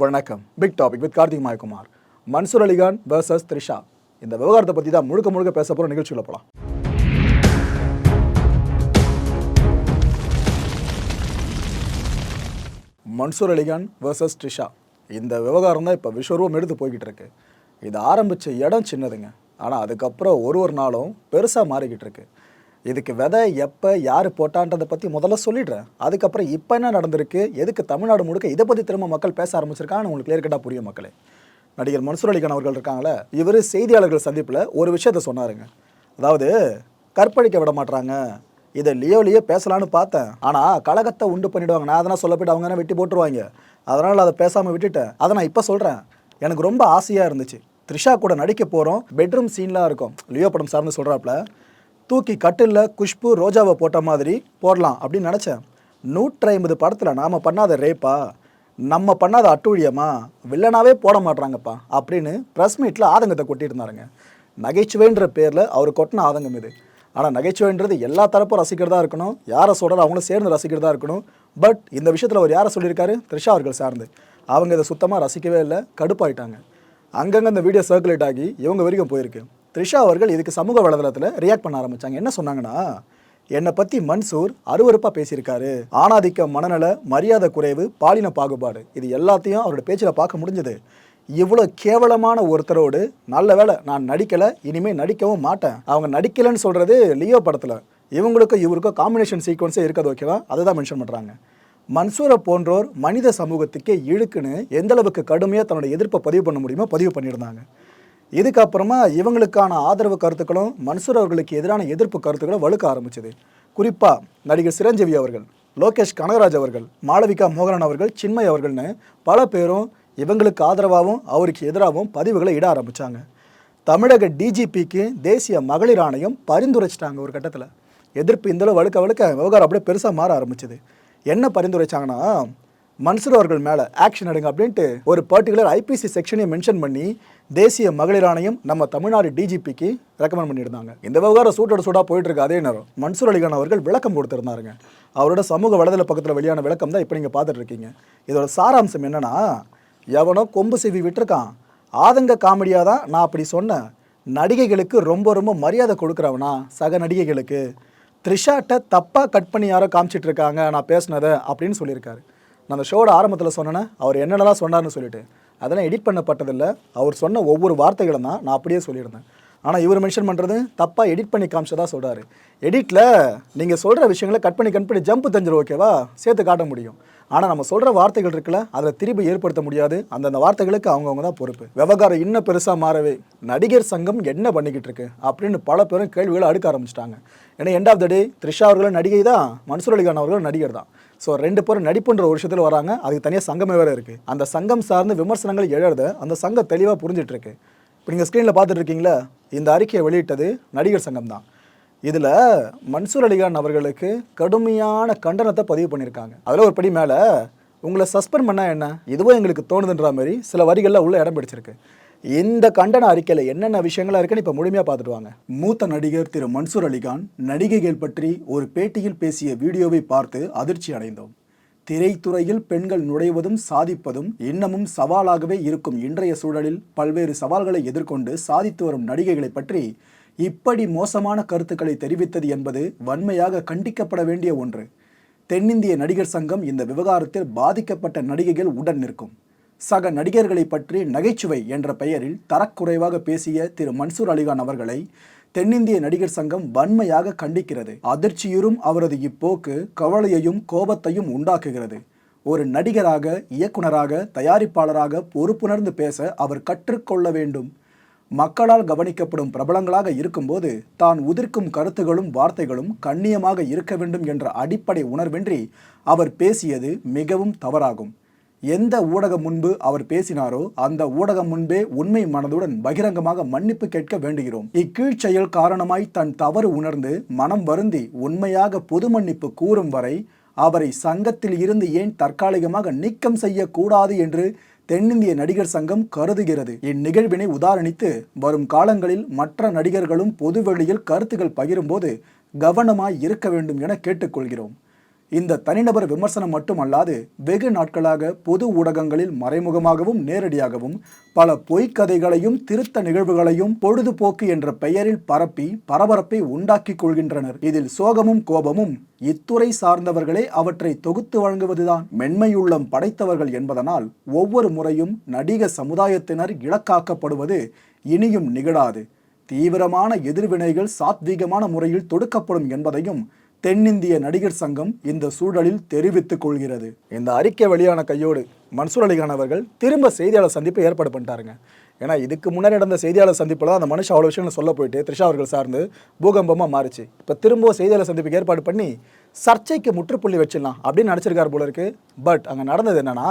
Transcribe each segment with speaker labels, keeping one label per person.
Speaker 1: வணக்கம். Big topic with Karthik Mayakumar. Mansoor Alikhan versus Trisha. இந்த விவகாரத்தை பற்றி தான் முழுக்க முழுக்க பேச போகிற நிகழ்ச்சியில் போகலாம் மன்சூர் அலிகான் வர்சஸ் த்ரிஷா. இந்த விவகாரம் தான் இப்போ விஸ்வரூபம் எடுத்து போய்கிட்டு இருக்கு. இது ஆரம்பித்த இடம் சின்னதுங்க. ஆனால் அதுக்கப்புறம் ஒரு ஒரு நாளும் பெருசாக மாறிக்கிட்டு இருக்குது இதுக்கு விதை எப்போ யார் போட்டான்றதை பற்றி முதல்ல சொல்லிடுறேன். அதுக்கப்புறம் இப்போ என்ன நடந்திருக்கு எதுக்கு தமிழ்நாடு முழுக்க இதை பற்றி திரும்ப மக்கள் பேச ஆரம்பிச்சிருக்காங்கன்னு உங்களுக்கு கிளியர் கட்டாக புரியும் மக்களே. நடிகர் மன்சூர் அலிகான் அவர்கள் இருக்காங்களே இவர் செய்தியாளர்கள் சந்திப்பில் ஒரு விஷயத்த சொன்னாருங்க. அதாவது கற்பழிக்க விட மாட்றாங்க. இதை லியோலியே பேசலான்னு பார்த்தேன். ஆனால் கழகத்தை உண்டு பண்ணிடுவாங்க. நான் அதனால் சொல்ல போய்ட்டு அவங்க என்ன வெட்டி போட்டுருவாங்க? அதனால் அதை பேசாமல் விட்டுட்டேன். அதை நான் இப்போ சொல்கிறேன் எனக்கு ரொம்ப ஆசையாக இருந்துச்சு. த்ரிஷா கூட நடிக்க போகிறோம் பெட்ரூம் சீன்லாம் இருக்கும். லியோ படம் சார்ந்து சொல்கிறாப்புல தூக்கி கட்டிலில் குஷ்பு ரோஜாவை போட்ட மாதிரி போடலாம் அப்படின்னு நினச்சேன். நூற்றி ஐம்பது படத்தில் நாம் பண்ணாத ரேப்பா நம்ம பண்ணாத அட்டூழியமா? வில்லனாவே போட மாட்றாங்கப்பா அப்படின்னு ப்ரெஸ் மீட்டில் ஆதங்கத்தை கொட்டிட்டு நகைச்சுவைன்ற பேரில் அவர் கொட்டின ஆதங்கம் இது. ஆனால் நகைச்சுவைன்றது எல்லா தரப்பும் ரசிக்கிறதா இருக்கணும் யாரை சொல்கிறாரோ அவங்களும் சேர்ந்து ரசிக்கிறதா இருக்கணும். பட் இந்த விஷயத்தில் அவர் யாரை சொல்லியிருக்காரு? த்ரிஷா அவர்கள் சார்ந்து. அவங்க இதை சுத்தமாக ரசிக்கவே இல்லை கடுப்பாயிட்டாங்க. அங்கங்கே இந்த வீடியோ சர்க்குலேட் ஆகி இவங்க வரைக்கும் போயிருக்கு. த்ரிஷா அவர்கள் இதுக்கு சமூக வலைதளத்தில் ரியாக்ட் பண்ண ஆரம்பிச்சாங்க. என்ன சொன்னாங்கன்னா என்னை பற்றி மன்சூர் அருவருப்பாக பேசியிருக்காரு. ஆணாதிக்க மனநல மரியாதை குறைவு பாலின பாகுபாடு இது எல்லாத்தையும் அவரோட பேச்சில் பார்க்க முடிஞ்சது. இவ்வளோ கேவலமான ஒருத்தரோடு நல்ல வேளை நான் நடிக்கலை இனிமேல் நடிக்கவும் மாட்டேன். அவங்க நடிக்கலைன்னு சொல்கிறது லியோ படத்தில். இவங்களுக்கும் இவருக்கும் காம்பினேஷன் சீக்வன்ஸே இருக்கிறது ஓகேவா அதை தான் மென்ஷன் பண்ணுறாங்க மன்சூரை போன்றோர் மனித சமூகத்துக்கே இழுக்குன்னு எந்தளவுக்கு கடுமையாக தன்னோட எதிர்ப்பை பதிவு பண்ண முடியுமோ பதிவு பண்ணியிருந்தாங்க. இதுக்கப்புறமா இவங்களுக்கான ஆதரவு கருத்துக்களும் மன்சூர் அவர்களுக்கு எதிரான எதிர்ப்பு கருத்துக்களும் வலுக்க ஆரம்பிச்சது. குறிப்பாக நடிகர் சிரஞ்சீவி அவர்கள் லோகேஷ் கனகராஜ் அவர்கள் மாளவிகா மோகனன் அவர்கள் சின்மய் அவர்கள்னு பல பேரும் இவங்களுக்கு ஆதரவாகவும் அவருக்கு எதிராகவும் பதிவுகளை இட ஆரம்பித்தாங்க தமிழக டிஜிபிக்கு தேசிய மகளிர் ஆணையம் பரிந்துரைச்சிட்டாங்க ஒரு கட்டத்தில். எதிர்ப்பு இந்தளவு வழுக்க வழுக்க விவகாரம் அப்படியே பெருசாக மாற ஆரம்பிச்சது. என்ன பரிந்துரைச்சாங்கன்னா மன்சூர் அவர்கள் மேலே ஆக்ஷன் எடுங்க அப்படின்ட்டு ஒரு பர்டிகுலர் ஐபிசி செக்ஷனையும் மென்ஷன் பண்ணி தேசிய மகளிர் ஆணையம் நம்ம தமிழ்நாடு டிஜிபிக்கு ரெக்கமெண்ட் பண்ணியிருந்தாங்க. இந்த விவகாரம் சூட்டோட சூடாக போயிட்டு இருக்கு அதே நேரம். மன்சூர் அலிகான் அவர்கள் விளக்கம் கொடுத்துருந்தாருங்க. அவரோட சமூக வலைதள பக்கத்தில் வெளியான விளக்கம் தான் இப்போ நீங்கள் பார்த்துட்டு இருக்கீங்க இதோட சாராம்சம் என்னன்னா எவனோ கொம்பு செவி விட்டுருக்கான். ஆதங்க காமெடியாக தான் நான் அப்படி சொன்னேன் நடிகைகளுக்கு ரொம்ப ரொம்ப மரியாதை கொடுக்குறவனா சக நடிகைகளுக்கு. த்ரிஷாட்டை தப்பாக கட் பண்ணி யாரோ காமிச்சிட்ருக்காங்க நான் பேசினதை அப்படின்னு சொல்லியிருக்காரு. நான் அந்த ஷோட ஆரம்பத்தில் சொன்னேன்னா அவர் என்னென்னலாம் சொன்னார்னு சொல்லிட்டு. அதெல்லாம் எடிட் பண்ணப்பட்டதில்லை. அவர் சொன்ன ஒவ்வொரு வார்த்தைகளும் தான் நான் அப்படியே சொல்லியிருந்தேன். ஆனால் இவர் மென்ஷன் பண்ணுறது தப்பாக எடிட் பண்ணி காமிச்சதாக சொல்கிறாரு எடிட்டில் நீங்கள் சொல்கிற விஷயங்களை கட் பண்ணி கட் பண்ணி ஜம்ப் தெரிஞ்சிடும் ஓகேவா சேர்த்து காட்ட முடியும். ஆனால் நம்ம சொல்கிற வார்த்தைகள் இருக்குல்ல அதில் திருப்பி ஏற்படுத்த முடியாது. அந்தந்த வார்த்தைகளுக்கு அவங்கவுங்க தான் பொறுப்பு. விவகாரம் இன்னும் பெருசாக மாறவே நடிகர் சங்கம் என்ன பண்ணிக்கிட்டு இருக்கு அப்படின்னு பல பேரும் கேள்விகளை அடுக்க ஆரம்பிச்சிட்டாங்க. ஏன்னா end of the day Trisha அவர்களும் நடிகை தான் மன்சூர் அலிகான் அவர்களும் நடிகர் தான். ஸோ ரெண்டு பேரும் நடிப்புன்ற ஒரு விஷயத்தில் வராங்க. அதுக்கு தனியாக சங்கமே வேறு இருக்குது அந்த சங்கம் சார்ந்து விமர்சனங்கள் எழுத அந்த சங்கம் தெளிவாக புரிஞ்சிட்ருக்கு. இப்போ நீங்கள் ஸ்க்ரீனில் பார்த்துட்டு இருக்கீங்களா இந்த அறிக்கையை வெளியிட்டது நடிகர் சங்கம் தான். இதில் மன்சூர் அலிகான் அவர்களுக்கு கடுமையான கண்டனத்தை பதிவு பண்ணியிருக்காங்க. அதில் ஒரு படி மேலே உங்களை சஸ்பெண்ட் பண்ணால் என்ன? இதுவும் எங்களுக்கு தோணுதுன்ற மாதிரி சில வரிகளில் உள்ள இடம் பிடிச்சிருக்கு. இந்த கண்டன அறிக்கையில் என்னென்ன விஷயங்களா இருக்குன்னு இப்போ முழுமையாக பார்த்துட்டு வாங்க. மூத்த நடிகர் திரு மன்சூர் அலிகான் நடிகைகள் பற்றி ஒரு பேட்டியில் பேசிய வீடியோவை பார்த்து அதிர்ச்சி அடைந்தோம். திரைத்துறையில் பெண்கள் நுழைவதும் சாதிப்பதும் இன்னமும் சவாலாகவே இருக்கும் இன்றைய சூழலில் பல்வேறு சவால்களை எதிர்கொண்டு சாதித்து வரும் நடிகைகளை பற்றி இப்படி மோசமான கருத்துக்களை தெரிவித்தது என்பது வன்மையாக கண்டிக்கப்பட வேண்டிய ஒன்று. தென்னிந்திய நடிகர் சங்கம் இந்த விவகாரத்தில் பாதிக்கப்பட்ட நடிகைகள் உடன் நிற்கும். சக நடிகர்களை பற்றி நகைச்சுவை என்ற பெயரில் தரக்குறைவாக பேசிய திரு மன்சூர் அலிகான் அவர்களை தென்னிந்திய நடிகர் சங்கம் வன்மையாக கண்டிக்கிறது. அதிர்ச்சியுறும் அவரது இப்போக்கு கவலையையும் கோபத்தையும் உண்டாக்குகிறது. ஒரு நடிகராக இயக்குனராக தயாரிப்பாளராக பொறுப்புணர்ந்து பேச அவர் கற்றுக்கொள்ள வேண்டும். மக்களால் கவனிக்கப்படும் பிரபலங்களாக இருக்கும்போது தான் உதிர்க்கும் கருத்துகளும் வார்த்தைகளும் கண்ணியமாக இருக்க வேண்டும் என்ற அடிப்படை உணர்வின்றி அவர் பேசியது மிகவும் தவறாகும். எந்த ஊடகம் முன்பு அவர் பேசினாரோ அந்த ஊடகம் முன்பே உண்மை மனதுடன் பகிரங்கமாக மன்னிப்பு கேட்க வேண்டுகிறோம். இக்கீழ் செயல் காரணமாய் தன் தவறு உணர்ந்து மனம் வருந்தி உண்மையாக பொது மன்னிப்பு கூறும் வரை அவரை சங்கத்தில் இருந்து ஏன் தற்காலிகமாக நீக்கம் செய்யக்கூடாது என்று தென்னிந்திய நடிகர் சங்கம் கருதுகிறது. இந்நிகழ்வினை உதாரணித்து வரும் காலங்களில் மற்ற நடிகர்களும் பொதுவெளியில் கருத்துக்கள் பகிரும்போது கவனமாய் இருக்க வேண்டும் என கேட்டுக்கொள்கிறோம். இந்த தனிநபர் விமர்சனம் மட்டுமல்லாது வெகு நாட்களாக பொது ஊடகங்களில் மறைமுகமாகவும் நேரடியாகவும் பல பொய்க்கதைகளையும் திருத்த நிகழ்வுகளையும் பொழுதுபோக்கு என்ற பெயரில் பரப்பி பரபரப்பை உண்டாக்கிக் கொள்கின்றனர். இதில் சோகமும் கோபமும் இத்துறை சார்ந்தவர்களே அவற்றை தொகுத்து வழங்குவதுதான். மென்மையுள்ளம் படைத்தவர்கள் என்பதனால் ஒவ்வொரு முறையும் நடிக சமுதாயத்தினர் இலக்காக்கப்படுவது இனியும் நிகழாது. தீவிரமான எதிர்வினைகள் சாத்வீகமான முறையில் தொடுக்கப்படும் என்பதையும் தென்னிந்திய நடிகர் சங்கம் இந்த சூழலில் தெரிவித்துக் கொள்கிறது. இந்த அறிக்கை வெளியான கையோடு மன்சூர் அலிகான் அவர்கள் திரும்ப செய்தியாளர் சந்திப்பை ஏற்பாடு பண்ணிட்டாருங்க. ஏன்னா இதுக்கு முன்னாடி நடந்த செய்தியாளர் சந்திப்பில் தான் அந்த மனுஷன் அவ்வளோ விஷயங்கள் சொல்ல போயிட்டு த்ரிஷா அவர்கள் சார்ந்து பூகம்பமாக மாறிச்சு. இப்போ திரும்ப செய்தியாளர் சந்திப்புக்கு ஏற்பாடு பண்ணி சர்ச்சைக்கு முற்றுப்புள்ளி வச்சிடலாம் அப்படின்னு நினச்சிருக்காரு போல இருக்கு. பட் அங்கே நடந்தது என்னென்னா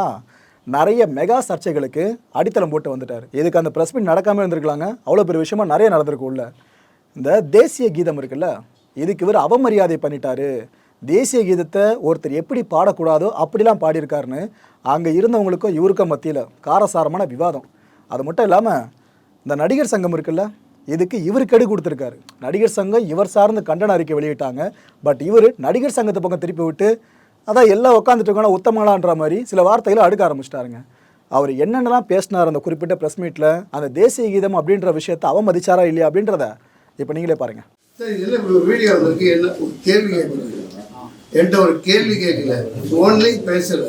Speaker 1: நிறைய மெகா சர்ச்சைகளுக்கு அடித்தளம் போட்டு வந்துட்டார். இதுக்கு அந்த ப்ரெஸ் மீட் நடக்காமல் இருந்திருக்கலாங்க. அவ்வளோ பெரிய விஷயமா நிறைய நடந்திருக்கும் உள்ள. இந்த தேசிய கீதம் இருக்குல்ல இதுக்கு இவர் அவமரியாதை பண்ணிட்டாரு? தேசிய கீதத்தை ஒருத்தர் எப்படி பாடக்கூடாதோ அப்படிலாம் பாடியிருக்காருன்னு அங்கே இருந்தவங்களுக்கும் இவருக்கும் மத்தியில் காரசாரமான விவாதம். அது மட்டும் இல்லாமல் இந்த நடிகர் சங்கம் இருக்குல்ல இதுக்கு இவர் கெடு கொடுத்துருக்காரு. நடிகர் சங்கம் இவர் சார்ந்த கண்டன அறிக்கை வெளியிட்டாங்க. பட் இவர் நடிகர் சங்கத்தை பக்கம் திருப்பி விட்டு அதான் எல்லாம் உட்காந்துட்டு உத்தமங்களான்ற மாதிரி சில வார்த்தைகளை அடுக்க ஆரம்பிச்சிட்டாருங்க. அவர் என்னென்னலாம் பேசினார் அந்த குறிப்பிட்ட ப்ரெஸ் மீட்டில் அந்த தேசிய கீதம் அப்படின்ற விஷயத்தை அவமதிச்சாரா இல்லையா அப்படின்றத இப்போ நீங்களே பாருங்கள்
Speaker 2: இல்லை வீடியோ இருக்கு என்ன ஒரு கேள்வி கேட்குறது என்கிட்ட ஒரு கேள்வி கேட்கல. ஃபோன்லேயும் பேசல.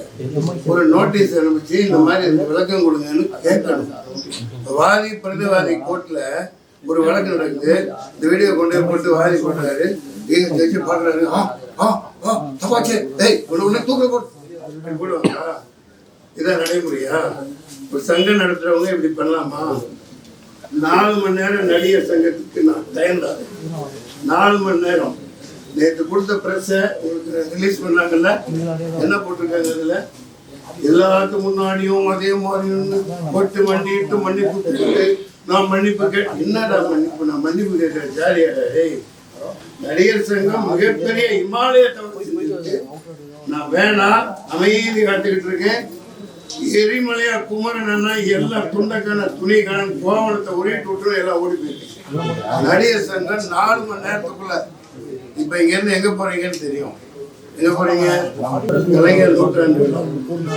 Speaker 2: ஒரு நோட்டீஸ் அனுப்பிச்சு இந்த மாதிரி விளக்கம் கொடுங்கன்னு கேட்கணும் வாதி பிரதிவாதி கோர்ட்டில் ஒரு வழக்கு நடக்குது. இந்த வீடியோ கொண்டு போய் போட்டு வாதி போடுறாரு ஏங்க ஜட்ஜி பாடுறாரு ஆ ஆ ஆ தப்பாச்சே. டேய் ஒன்று ஒன்று தூக்க போட்டு போடுவாங்களா? இதான் நடைமுறையா? ஒரு சங்கம் நடத்துறவங்க இப்படி பண்ணலாமா? நாலு மணி நேரம் நடிகர் சங்கத்துக்கு நான் தயந்தாரு நாலு மணி நேரம். நேற்று கொடுத்த ப்ரெஸ்ஸை உங்களுக்கு ரிலீஸ் பண்ணாங்கல்ல? என்ன போட்டிருக்காங்க அதில் எல்லாத்துக்கும் முன்னாடியும் அதே மாதிரியும் போட்டு மண்டிட்டு மன்னிப்பு கேட்டு நான் மன்னிப்பு கேட்டு என்னடா மன்னிப்பு? நான் மன்னிப்பு கேட்கிறேன் ஜாலியாடா டேய். நடிகர் சங்கம் மிகப்பெரிய இமாலயத்தை நான் வேணாம் அமைதி காத்துக்கிட்டு இருக்கேன். எரிமலையா குமரன் எல்லா எல்லாம் துண்டக்கான துணிக்கான கோவணத்தை உருட்டு விட்டு எல்லாம் ஓடி போயிருக்கு நடிகர் சங்கம் நாலு மணி நேரத்துக்குள்ள இப்ப இங்க இருந்து எங்க போறீங்கன்னு தெரியும். எங்க போறீங்க? கலைஞர் நூற்றாண்டு விழா.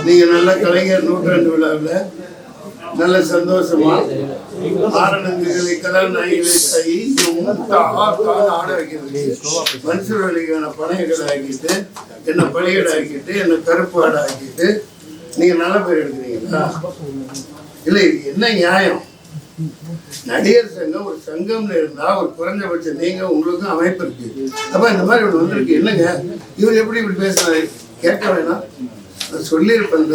Speaker 2: நீங்க நல்ல கலைஞர் நூற்றாண்டு விழாவில் நல்ல சந்தோஷமா ஆரணங்களை கதாநாயகிகளை தை ஆட வைக்கிறது. மன்சூர் அலிகான ஆக்கிட்டு என்ன பழிகடை ஆக்கிட்டு என்ன கருப்பு ஆடை ஆக்கிட்டு நீங்க நல்ல பேர் எடுக்கிறீங்களா இல்லை இது என்ன நியாயம்? நடிகர் சங்கம் ஒரு சங்கம்னு இருந்தா ஒரு குறைஞ்சபட்சம் நீங்க உங்களுக்கும் அமைப்பு இருக்கு. அப்ப இந்த மாதிரி ஒன்று வந்திருக்கு. என்னங்க? இவர் எப்படி இப்படி பேசுறாரு? கேட்க வேணாம். நான் சொல்லியிருப்பேன்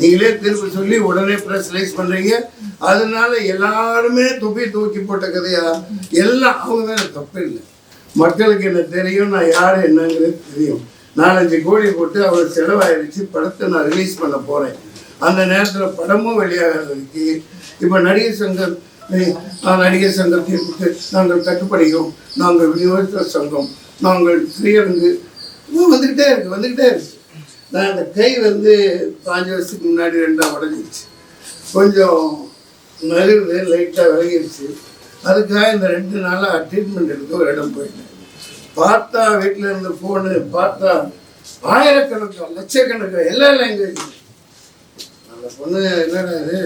Speaker 2: நீங்களே தீர்ப்பு சொல்லி உடனே ப்ரெஸ் ரிலீஸ் பண்றீங்க. அதனால எல்லாருமே துப்பி தூக்கி போட்ட கதையா? எல்லாம் அவங்க மேல தப்பு இல்லை. மக்களுக்கு என்ன தெரியும் நான் யார் என்னங்கிறது தெரியும். நாலஞ்சு கோடி போட்டு அவர் செலவாயிருச்சு. படத்தை நான் ரிலீஸ் பண்ண போகிறேன் அந்த நேரத்தில் படமும் வெளியாகிறதுக்கு இப்போ நடிகர் சங்கம் நடிகர் சங்கம் நாங்கள் கட்டுப்படையும் நாங்கள் விநியோக சங்கம். நாங்கள் ஸ்ரீரங்கு வந்துக்கிட்டே இருக்கு வந்துக்கிட்டே இருக்கு. நான் அந்த கை வந்து பாஞ்சு வருஷத்துக்கு முன்னாடி ரெண்டாக உடஞ்சிருச்சு. கொஞ்சம் நகருது லைட்டாக விலகிடுச்சு அதுக்காக இந்த ரெண்டு நாளாக ட்ரீட்மெண்ட் எடுக்க ஒரு இடம் போயிட்டேன். பார்த்தா வீட்டில் இருந்த ஃபோனு பார்த்தா ஆயிரக்கணக்கான லட்சக்கணக்கான எல்லா லாங்குவேஜ் அந்த பொண்ணு என்னடா இது?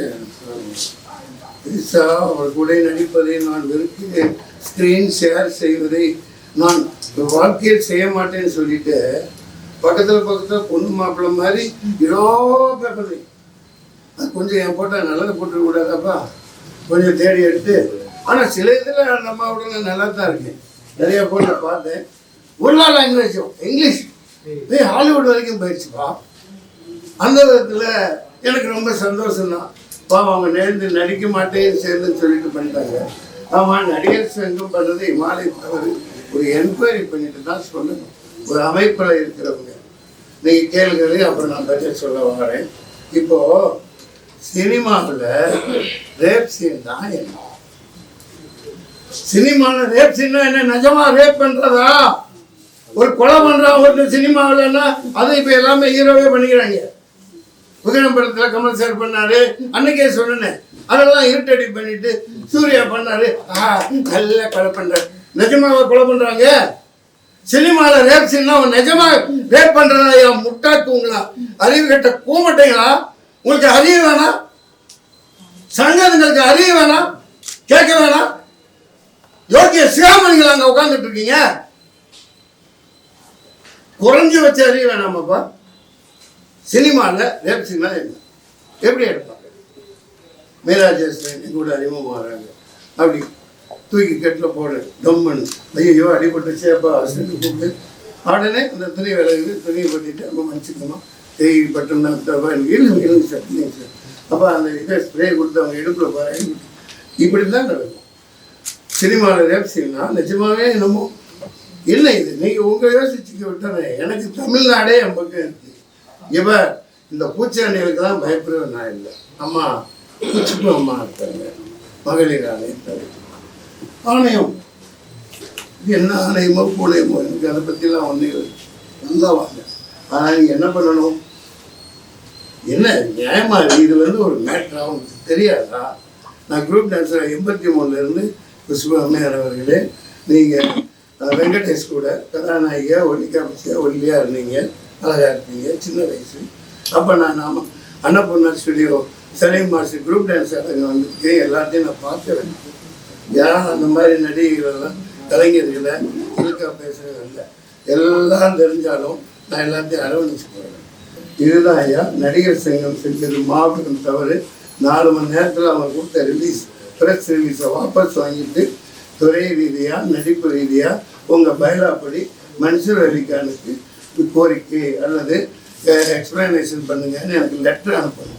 Speaker 2: ரிசா அவள் கூட நடிப்பதை நான் வெறுத்து ஸ்க்ரீன் ஷேர் செய்வதை நான் வாழ்க்கையில் செய்ய மாட்டேன்னு சொல்லிட்டு பக்கத்தில் பக்கத்தில் பொண்ணு மாப்பிள்ளை மாதிரி ஏதோ பேப்பர் அது கொஞ்சம் என் போட்டால் நல்லது போட்டுக்கூடாதாப்பா கொஞ்சம் தேடி எடுத்து. ஆனால் சில இதில் நம்ம உடனே நல்லா தான் இருக்கேன் நிறைய போட்டு பார்த்தேன். ஒரு நாள் லாங்குவேஜும் இங்கிலீஷ் ஏய் ஹாலிவுட் வரைக்கும் போயிடுச்சுப்பா. அந்த விதத்தில் எனக்கு ரொம்ப சந்தோஷம் தான் பாவம் அவங்க நேர்ந்து நடிக்க மாட்டேன்னு சேர்ந்து சொல்லிட்டு பண்ணிட்டாங்க. ஆமாம் நடிகர் சங்கம் பண்ணது இமாலய தவறு ஒரு என்கொயரி பண்ணிட்டு தான் சொல்லணும் ஒரு அமைப்பில் இருக்கிறவங்க. நீங்கள் கேளுங்களே அப்புறம் நான் பதில் சொல்ல வரேன். இப்போ சினிமாவில் ரேப் சீன் தான் என்ன? சினிமாவில் ரேப் சீன்னா என்ன? நிஜமா ரேப் பண்ணுறதா ஒரு கொலை பண்றான் ஒருத்தர் சினிமாவில்னா அதை இப்போ எல்லாமே ஹீரோவே பண்ணிக்கிறாங்க. புதினம் படத்தில் கமல் சார் பண்ணாரு. அன்னைக்கே சொன்னேன். அதெல்லாம் இருட்டடி பண்ணிட்டு சூர்யா பண்ணாரு. ஆ, நல்லா கொலை பண்றாரு. நிஜமாவை கொலை பண்றாங்க? சினிமாவில் ரேப் சீன்னா அவன் நிஜமா ரேப் பண்றதா? என் முட்டாக்குங்களா அறிவு கட்ட கூமட்டைங்களா? உங்களுக்கு அறிவு வேணாம். சங்கங்களுக்கு அறிவு வேணாம். கேட்க வேணாம். யோகிய சிகாமணிகள் அங்கே உட்காந்துட்டு இருக்கீங்க குறைஞ்சு வச்ச அறிவு வேணாமாப்பா. சினிமாவில் ரேப் சினிமா என்ன? எப்படி எடுப்பாங்க மீரா ஜெயஸ்ரீ கூட வராங்க அப்படி தூக்கி கட்டில் போடு டொம்மன் ஐயோ அடிபட்டுச்சு சேப்பா அசிட்டு கூப்பிட்டு. உடனே அந்த துணி விலகுது துணி பண்ணிட்டு அப்போ மன்னிச்சுக்கணும் தேய் பட்டம் தான் இருங்க இருங்க சார் இல்லைங்க சார் அப்போ அந்த இதை ஸ்ப்ரே கொடுத்து அவங்க எடுப்பில் பாரு இப்படி தான் நடக்கும். சினிமாவில் ரேப் சீனா நிஜமாவே என்னமோ இல்லை இது நீங்கள் உங்கள் யோசிச்சுக்க விட்டுறேன் எனக்கு தமிழ்நாடே என் பக்கம் இருக்கு. இவ இந்த பூச்சாண்டிகளுக்கு தான் பயப்படுவேன் நான் இல்லை. அம்மா பூச்சிப்பு அம்மா இருக்காங்க. மகளிர் ஆணையம் ஆணையம். இது என்ன ஆணையமோ பூனையமோ எனக்கு அதை பற்றிலாம் ஒன்றும் நல்லா வாங்க. ஆனால் நீங்கள் என்ன பண்ணணும்? என்ன நியாயமா இது வந்து ஒரு மேட்ரா உங்களுக்கு தெரியாதா? நான் குரூப் டான்ஸர் எண்பத்தி மூணுலேருந்து புஷ்ப அம்மையார் அவர்களே நீங்கள் வெங்கடேஷ் கூட கதாநாயகியாக ஒல்லிக்கா ஒல்லியாக இருந்தீங்க அழகாக இருந்தீங்க சின்ன வயசு. அப்போ நான் நாம் Annapurna studio Saleem master group dance அடங்க வந்துருக்கேன் எல்லாத்தையும் நான் பார்க்குறேன் யாரும் அந்த மாதிரி நடிகைகளெல்லாம் கலைஞர்களை இருக்கா பேசுகிறது இல்லை. எல்லாம் தெரிஞ்சாலும் நான் எல்லாத்தையும் அரவணைச்சு போகிறேன் இதுதான் ஐயா நடிகர் சங்கம் செஞ்சது மாபெரும் தவறு. நாலு மணி நேரத்தில் அவங்க கொடுத்த ரிலீஸ் ப்ரெஸ் ரிலீஸை வாபஸ் வாங்கிட்டு துறை ரீதியாக நடிப்பு ரீதியாக உங்கள் பயிலாப்படி மன்சூர் அலிகானுக்கு கோரிக்கை அல்லது எக்ஸ்பிளனேஷன் பண்ணுங்கன்னு எனக்கு லெட்டர் அனுப்பணும்.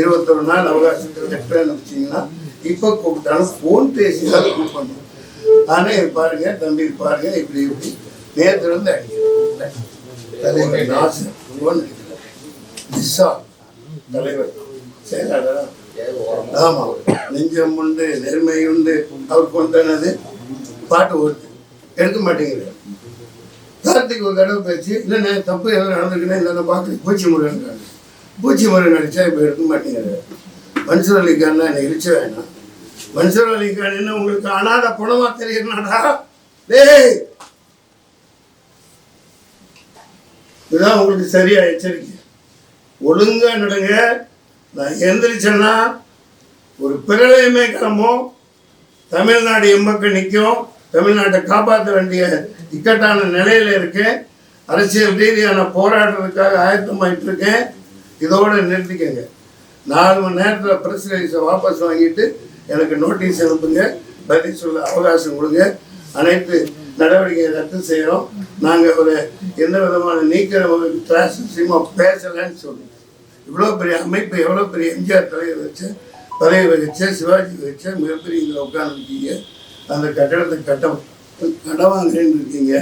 Speaker 2: இருபத்தொரு நாள் அவகாசத்துக்கு லெட்டர் அனுப்பிச்சிங்கன்னா இப்போ கூப்பிட்டாலும் ஃபோன் பேசி தான் கூப்பிடணும் ஆனால் இது பாருங்க தம்பி பாருங்கள் பாருங்க இப்படி இப்படி. நேற்று வந்து அடிக்கிறேன் தலைவர். நாசர் தலைவர். ஆமா நெஞ்சம் உண்டு நேர்மை உண்டு அவர் கொண்டது பாட்டு ஓடுது எடுக்க மாட்டேங்கிறார் கார்த்திக் ஒரு தடவை பேச்சு இல்லைண்ணே தப்பு எதாவது நடந்துருக்குன்னா இல்லை நான் பூச்சி முருகன் பூச்சி முருகன் நடிச்சா இப்போ எடுக்க மாட்டேங்கிறார் மன்சூர் அலிகான்னா என்னை இருச்ச வேணாம். மன்சூர் அலிகான் என்ன உங்களுக்கு அனாத குணமா தெரியணும்டா டேய்! இதுதான் உங்களுக்கு சரியா எச்சரிக்கை. ஒழுங்கா நடங்க. எந்திரிச்சேன்னா ஒரு பிரளயமே கிளம்பும். தமிழ்நாடு எம்பக்கம் நிற்கும். தமிழ்நாட்டை காப்பாற்ற வேண்டிய இக்கட்டான நிலையில் இருக்கேன். அரசியல் ரீதியான போராடுறதுக்காக ஆயத்தமாயிட்டு இருக்கேன் இதோடு நிறுத்திக்கங்க. நாலு மணி நேரத்தில் ப்ரெஸ் ரிலீஸை வாபஸ் வாங்கிட்டு எனக்கு நோட்டீஸ் அனுப்புங்க. பதில் சொல்ல அவகாசம் கொடுங்க. அனைத்து நடவடிக்கையை ரத்து செய்கிறோம் நாங்கள் ஒரு எந்த விதமான நீக்கிற ஒரு கிளாஸ் பேசலைன்னு சொல்லுங்க இவ்வளோ பெரிய அமைப்பு எவ்வளோ பெரிய எம்ஜிஆர் தலைவர் வச்சு தலைவர் வச்ச சிவாஜி வச்ச மிகப்பெரிய இதில் உட்காந்துருக்கீங்க அந்த கட்டடத்துக்கு கட்டம் கடன் வாங்குறேன்னு இருக்கீங்க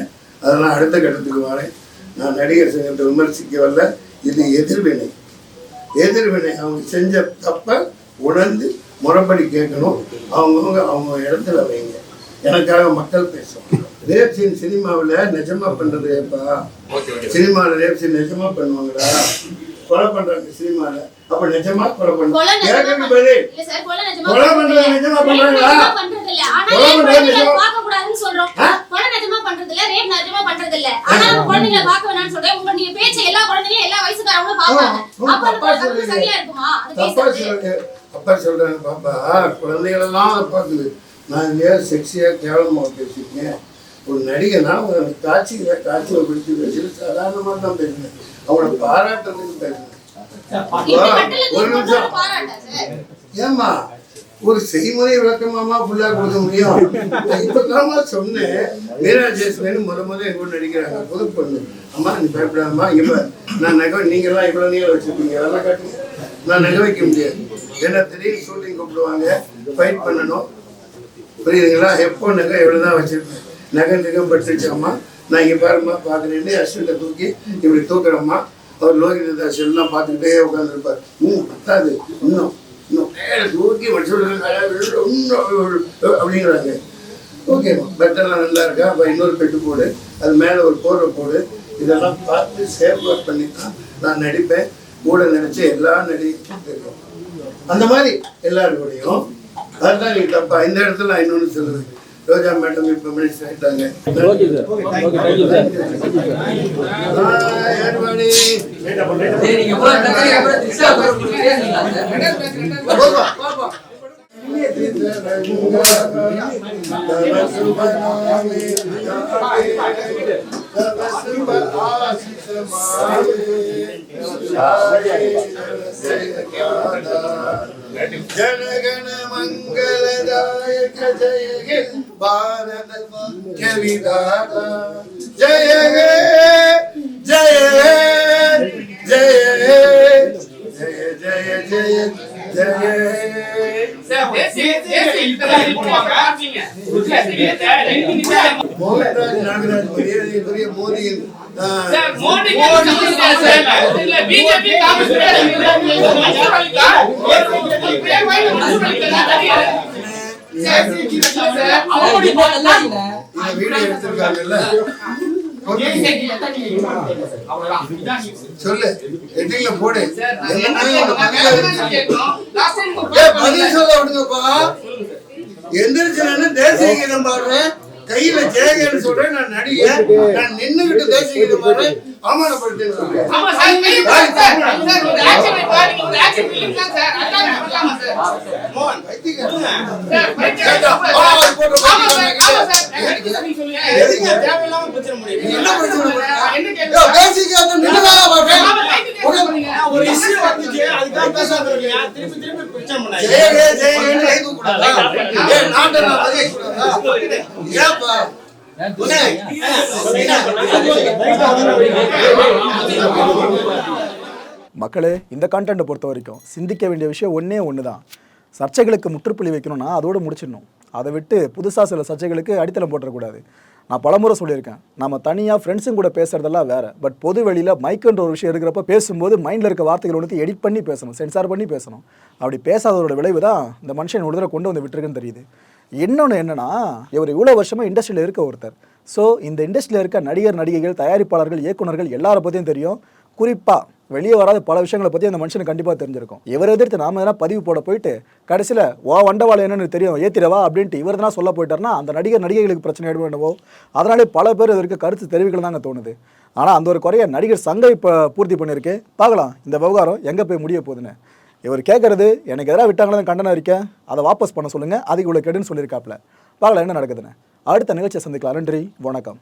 Speaker 2: அதெல்லாம் அடுத்த கட்டத்துக்கு வரேன். நான் நடிகர் சங்கத்தை விமர்சிக்க வரல இது எதிர்வினை. எதிர்வினை. அவங்க செஞ்ச தப்பை உணர்ந்து முறைப்படி கேட்கணும். அவங்கவுங்க அவங்க இடத்துல வைங்க. எனக்காக மக்கள் பேசுவாங்க ரேப் சீன் சினிமாவில் நிஜமா பண்றது ரேப்பா சினிமாவில் ரேப் சீன் நிஜமா பண்ணுவாங்களா கொலை பண்றாங்க சினிமாவில் அப்ப நிஜமா கொலை
Speaker 3: கொலை
Speaker 2: பண்ணுவாங்க
Speaker 3: நிஜமா
Speaker 2: கேட்கறது
Speaker 3: பண்-
Speaker 2: பதில்
Speaker 3: இல்ல சார், கொலை பண்றது.
Speaker 2: நிஜமா பண்றாங்களா?
Speaker 3: பண்றது இல்ல. ஆனா ஏன் குழந்தைகளை
Speaker 2: நிஜமா-
Speaker 3: பார்க்கக்கூடாதுன்னு சொல்றோம். கொலை நிஜமா பண்றது இல்ல, rape நிஜமா பண்றது இல்ல. ஆனா குழந்தைகளை பார்க்க வேணாம்னு சொல்றேன். உங்க நீங்க பேச்ச எல்லா குழந்தைங்களும் எல்லா வயசுக்காரங்களும் பார்ப்பாங்க. அப்ப. சரியா இருக்குமா? அது பேசுறது.
Speaker 2: சொல்றேன் அப்பா சொல்றேன் பாப்பா குழந்தைகளெல்லாம் அதை பார்க்குது நான் இல்லையா செக்ஸியாக கேவலமாக பேசியிருக்கேன் ஒரு நடிகனா ஒரு காட்சிகளை காட்சியை பிடிச்சி பேசி சாதாரணமாக தான் பேசினேன் அவங்கள பாராட்டுறதுக்கு பேசினேன் ஒரு
Speaker 3: நீங்க
Speaker 2: நிமிஷம். ஏம்மா ஒரு செய்முறை விளக்கமாமா ஃபுல்லா கொடுக்க முடியும்? இப்பதாம்மா சொன்னேன். மீரா ஜெயஸ்வேன் முத முத எங்க கூட நடிக்கிறாங்க. புது பொண்ணு. அம்மா நீ பயப்படாதம்மா. இப்ப நான் நகை நீங்க எல்லாம் இவ்வளவு நீளம் வச்சிருக்கீங்க. அதெல்லாம் காட்டுங்க நான் நகை வைக்க முடியாது. ஏன்னா திடீர்னு ஷூட்டிங் கூப்பிடுவாங்க. ஃபைட் பண்ணணும். புரியுதுங்களா? எப்போ நகை எவ்வளோ தான் வச்சிருப்பேன். நகை நகை பட்டுச்சாம்மா நான் இங்கே பாருமா பார்க்குறேன்னு அஸ்வினை தூக்கி இப்படி தூக்குறம்மா. அவர் லோகித எல்லாம் பார்த்துக்கிட்டே உட்காந்துருப்பார் ம் பத்தாது. இன்னும் இன்னும். தூக்கி இன்னும் அப்படிங்கிறாங்க. ஓகேம்மா பெட்டெல்லாம் நல்லா இருக்கா? அப்போ இன்னொரு பெட்டு போடு. அது மேலே ஒரு போர்வை போடு. இதெல்லாம் பார்த்து சேஃபாக பண்ணி தான் நான் நடிப்பேன். கூட நினச்சி எல்லா நடிக்கும் அந்த மாதிரி எல்லாருக்கூடையும். அதுதான் நீங்க தப்பா. இந்த இடத்துல நான் இன்னொன்று சொல்லுவேன் ரோஜா மேடம் இப்போ மினிஸ்டர் ஆயிட்டாங்க. ஜனகண மங்களதாயக ஜயகே பாரத வாக்கிய விதாதா ஜயகே ஜய ஜய ஜய ஜய ஜய பெரிய மோடியில் வீடியோ எடுத்திருக்காங்கல்ல சொல்லு. எட்டிங்ல போடு? பதில் சொல்ல விடுங்கப்பா. எந்திரிச்சு தேசிய கீதம் பாடுறேன் கையில ஜெயகேன்னு சொல்றேன் நான் நடிகன் நான் நின்னுகிட்டு தேசிய கீதம் பாடுறேன் அவமானப்படுத்தேன்னு சொல்றேன் என்ன பிரச்சனை பண்ணா? யோ, தேசிய கீதம் நின்னுதானா பாடுறேன்
Speaker 4: ஒரு issue வந்துச்சு, அதுக்காக பேசாம இருக்கீங்க. திருப்பி திருப்பி பிரச்சனை பண்ணாதீங்க.
Speaker 2: ஜெயகே ஜெயகேன்னு எழுத கூடாதா ஏன் நாட்டை நான் மதிக்க கூடாதா ஏப்பா?
Speaker 1: மக்களே இந்த கான்டென்ட்டை பொறுத்த வரைக்கும் சிந்திக்க வேண்டிய விஷயம் ஒன்றே ஒன்று தான் சர்ச்சைகளுக்கு முற்றுப்புள்ளி வைக்கணும்னா அதோடு முடிச்சிடணும். அதை விட்டு புதுசாக சில சர்ச்சைகளுக்கு அடித்தளம் போட்டுறக்கூடாது. நான் பலமுறை சொல்லியிருக்கேன். நம்ம தனியாக ஃப்ரெண்ட்ஸுங்க கூட பேசுறதெல்லாம் வேறு. பட் பொது வெளியில் மைக்குன்ற ஒரு விஷயம் இருக்கிறப்ப பேசும்போது மைண்டில் இருக்க வார்த்தைகள் ஒன்று எடிட் பண்ணி பேசணும் சென்சார் பண்ணி பேசணும். அப்படி பேசாததோட விளைவு தான் இந்த மனுஷன் ஒரு தடவை கொண்டு வந்து விட்டுருக்குன்னு தெரியுது. இன்னொன்று என்னென்னா இவர் இவ்வளோ வருஷமாக இண்டஸ்ட்ரியில் இருக்க ஒருத்தர். ஸோ இந்த இண்டஸ்ட்ரியில் இருக்க நடிகர் நடிகைகள் தயாரிப்பாளர்கள் இயக்குனர்கள் எல்லாரை பற்றியும் தெரியும். குறிப்பாக வெளியே வராத பல விஷயங்களை பற்றி அந்த மனுஷனுக்கு கண்டிப்பாக தெரிஞ்சிருக்கும். இவர் எதிர்த்து நாம எதனா பதிவு போட போயிட்டு கடைசியில் ஓ வண்டவாளம் என்னன்னு தெரியும் ஏத்திரவா அப்படின்ட்டு இவர் தான் சொல்ல போயிட்டார்னா அந்த நடிகர் நடிகைகளுக்கு பிரச்சனை எடுக்க வேண்டுமோ அதனாலே பல பேர் இதற்கு கருத்து தெரிவிக்கலாம் தாங்க தோணுது. ஆனால் அந்த ஒரு குறைய நடிகர் சங்கம் இப்போ பூர்த்தி பண்ணியிருக்கு. பார்க்கலாம் இந்த விவகாரம் எங்கே போய் முடிய போகுதுன்னு. இவர் கேட்குறது எனக்கு எதிராக விட்டாங்களே கண்டனம் இருக்கேன் அதை வாபஸ் பண்ண சொல்லுங்கள் அதுக்கு இவ்வளோ கெடுன்னு சொல்லியிருக்காப்புல. பார்க்கலாம் என்ன நடக்குதுன்னு. அடுத்த நிகழ்ச்சியை சந்திக்கலாம். நன்றி வணக்கம்.